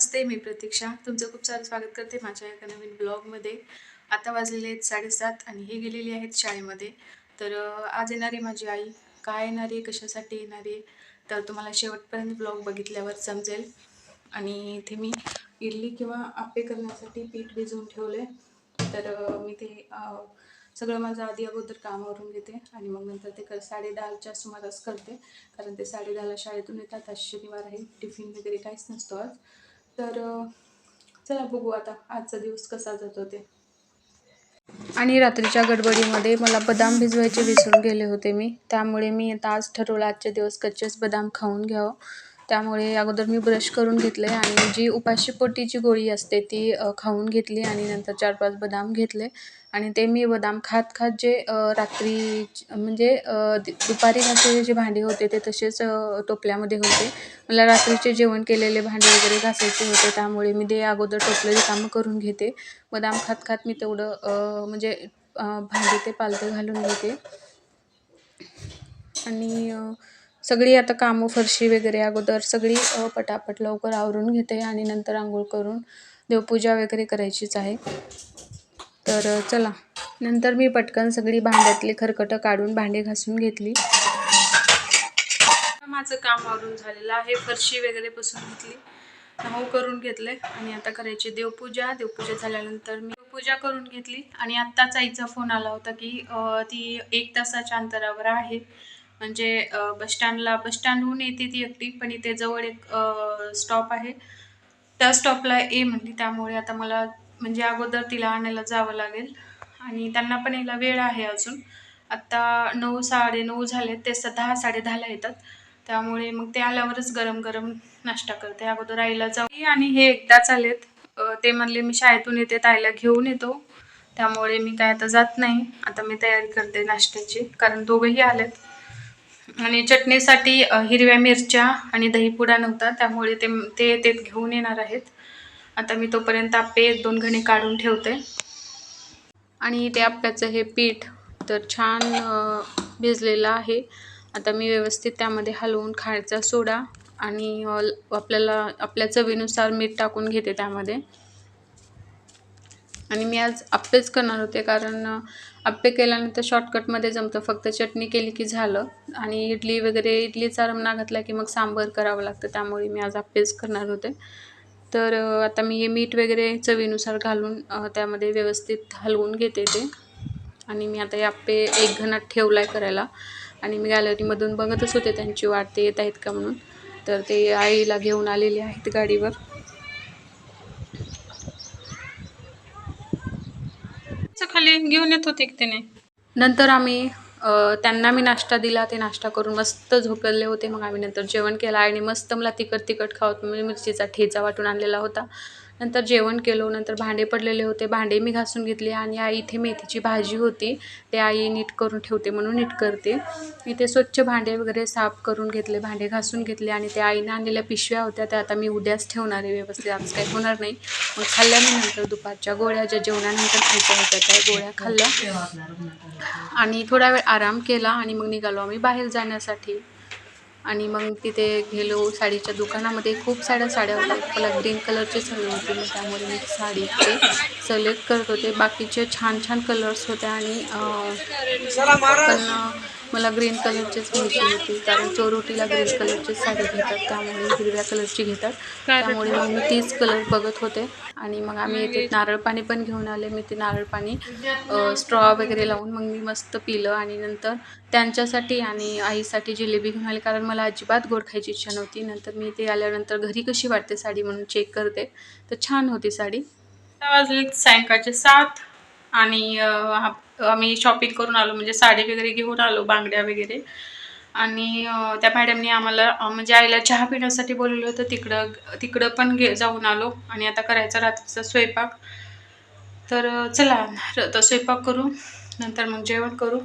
नमस्ते मी प्रतीक्षा. तुमचं खूप सारं स्वागत करते माझ्या एका नवीन ब्लॉगमध्ये. आता वाजलेले आहेत साडेसात आणि हे गेलेले आहेत शाळेमध्ये. तर आज येणारी माझी आई. काय येणार आहे कशासाठी येणार आहे तर तुम्हाला शेवटपर्यंत ब्लॉग बघितल्यावर समजेल. आणि इथे मी इडली किंवा आप्पे करण्यासाठी पीठ भिजवून ठेवले तर मी ते सगळं माझं आधी अगोदर कामावरून घेते आणि मग नंतर ते कर साडे दहाच्या सुमारास करते. कारण ते साडे दहाला शाळेतून येतात. आज शनिवार आहे. टिफिन वगैरे काहीच नसतो आज. तर चला बघू आता आजचा दिवस कसा जातो ते. आणि रात्रीच्या गडबडीमध्ये मला बदाम भिजवायचे विसरून गेले होते मी. त्यामुळे मी आता आज ठरवलं आजचे दिवस कच्चेच बदाम खाऊन घ्यावं. त्यामुळे अगोदर मी ब्रश करून घेतले आणि जी उपाशी पोटीची गोळी असते ती खाऊन घेतली आणि नंतर चार पाच बदाम घेतले. आणि ते मी बदाम खात खात जे रात्री म्हणजे दुपारी घासलेले जे भांडे होते ते तसेच टोपल्यामध्ये होते. मला रात्रीचे जेवण केलेले भांडे वगैरे घासायचे होते त्यामुळे मी ते अगोदर टोपले रिकामं करून घेते. बदाम खात खात मी तेवढं म्हणजे भांडी ते पालते घालून घेते. आणि सगळी आता कामं फरशी वगैरे अगोदर सगळी पटापट लवकर आवरून घेते आणि नंतर आंघोळ करून देवपूजा वगैरे करायचीच आहे. तर चला. नंतर मी पटकन सगळी भांड्यातली खरकटं काढून भांडे घासून घेतली. माझं काम आवरून झालेलं आहे. फरशी वगैरे पुसून घेतली. हो करून घेतले आणि आता करायची देवपूजा. देवपूजा झाल्यानंतर मी पूजा करून घेतली. आणि आत्ताच आईचा फोन आला होता की ती एक तासाच्या अंतरावर आहे. म्हणजे बसस्टँडला बसस्टँडहून येते ती एकटी पण इथे जवळ एक स्टॉप आहे. त्या स्टॉपला ये म्हणली त्यामुळे आता मला म्हणजे अगोदर तिला आणायला जावं लागेल. आणि त्यांना पण यायला वेळ आहे अजून. आत्ता नऊ साडे नऊ झाले ते स दहा साडे दहाला येतात. त्यामुळे मग ते आल्यावरच गरम गरम नाश्ता करते. अगोदर आईला जाऊ आणि हे एकदाच आलेत. ते म्हणले मी शाळेतून येते ताईला घेऊन येतो. त्यामुळे मी काय आता जात नाही. आता मी तयारी करते नाश्त्याची कारण दोघंही आलेत. आणि चटणीसाठी हिरव्या मिरच्या आणि दहीपुडा नव्हता त्यामुळे ते ते ते घेऊन येणार आहेत. आता मी तोपर्यंत आप्पे एक दोन घणे काढून ठेवते. आणि ते आप्याचं हे पीठ तर छान भिजलेलं आहे. आता मी व्यवस्थित त्यामध्ये हलवून खायचा सोडा आणि आपल्याला आपल्या चवीनुसार मीठ टाकून घेते त्यामध्ये. आणि मी आज आप्पेच करणार होते कारण आप्पे केल्यानंतर शॉर्टकटमध्ये जमतं. फक्त चटणी केली की झालं. आणि इडली वगैरे इडलीचा रमना घातला की मग सांबर करावं लागतं. त्यामुळे मी आज आप्पेच करणार होते. तर आता मी हे मीठ वगैरे चवीनुसार घालून त्यामध्ये व्यवस्थित हलवून घेते ते. आणि मी आता हे आप्पे एक घणात ठेवला आहे करायला. आणि मी गॅलरीमधून बघतच होते. त्यांची वाट ते येत आहेत का म्हणून. तर ते आईला घेऊन आलेले आहेत गाडीवर. खाली घेऊन येत होते की त्याने? नंतर आम्ही त्यांना मी नाश्ता दिला. ते नाश्ता करून मस्त झोपलेले होते. मग आम्ही नंतर जेवण केलं आणि मस्त मला तिखट तिखट खावत म्हणजे मिरचीचा ठेचा वाटून आणलेला होता. नंतर जेवण केलो नंतर भांडे पडलेले होते. भांडे मी घासून घेतले आणि आई इथे मेथीची भाजी होती. ते आई नीट करून ठेवते म्हणून नीट करते. इथे स्वच्छ भांडे वगैरे साफ करून घेतले भांडे घासून घेतले आणि त्या आईनं आणलेल्या पिशव्या होत्या. त्या आता मी उद्याच ठेवणार आहे व्यवस्थित. आज काही होणार नाही. मग खाल्ल्या मी नंतर दुपारच्या गोळ्या ज्या जेवणानंतर खायच्या होत्या त्या गोळ्या खाल्ल्या. आणि थोडा वेळ आराम केला आणि मग निघालो आम्ही बाहेर जाण्यासाठी. आणि मग तिथे गेलो साडीच्या दुकानामध्ये खूप साऱ्या साड्या होत्या. मला ग्रीन कलरचीच हवी होती मग त्यामुळे मी साडी ते सिलेक्ट करत होते. बाकीचे छान छान कलर्स होते आणि पण मला ग्रीन कलरचीच घ्यायची होती कारण चोरोटीला ग्रीन कलरचीच साडी घेतात त्यामुळे हिरव्या कलरची घेतात. त्यामुळे मग मी तीच कलर बघत होते. आणि मग आम्ही येथे नारळ पाणी पण घेऊन आले. मी ते नारळ पाणी स्ट्रॉ वगैरे लावून मग मी मस्त पिलं. आणि नंतर त्यांच्यासाठी आणि आईसाठी जिलेबी घेऊन आले कारण मला अजिबात गोड खायची इच्छा नव्हती. नंतर मी ते आल्यानंतर घरी कशी वाटते साडी म्हणून चेक करते. तर छान होती साडी. वाजले सायंकाळचे सात. आणि आम्ही शॉपिंग करून आलो म्हणजे साडी वगैरे घेऊन आलो बांगड्या वगैरे. आणि त्या मॅडमनी आम्हाला म्हणजे आईला चहा पिण्यासाठी बोलवलं होतं तिकडं तिकडं पण गे जाऊन आलो. आणि आता करायचा रात्रीचा स्वयंपाक. तर चला र- आता स्वयंपाक करू नंतर मग जेवण करू.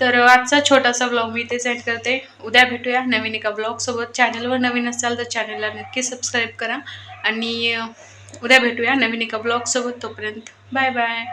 तर आजचा छोटासा ब्लॉग मी इथे सेंड करते. उद्या भेटूया नवीन एका ब्लॉगसोबत चॅनलवर नवीन असाल तर चॅनलला नक्की सबस्क्राईब करा. आणि उद्या भेटूया नवीन एका ब्लॉगसोबत तोपर्यंत बाय बाय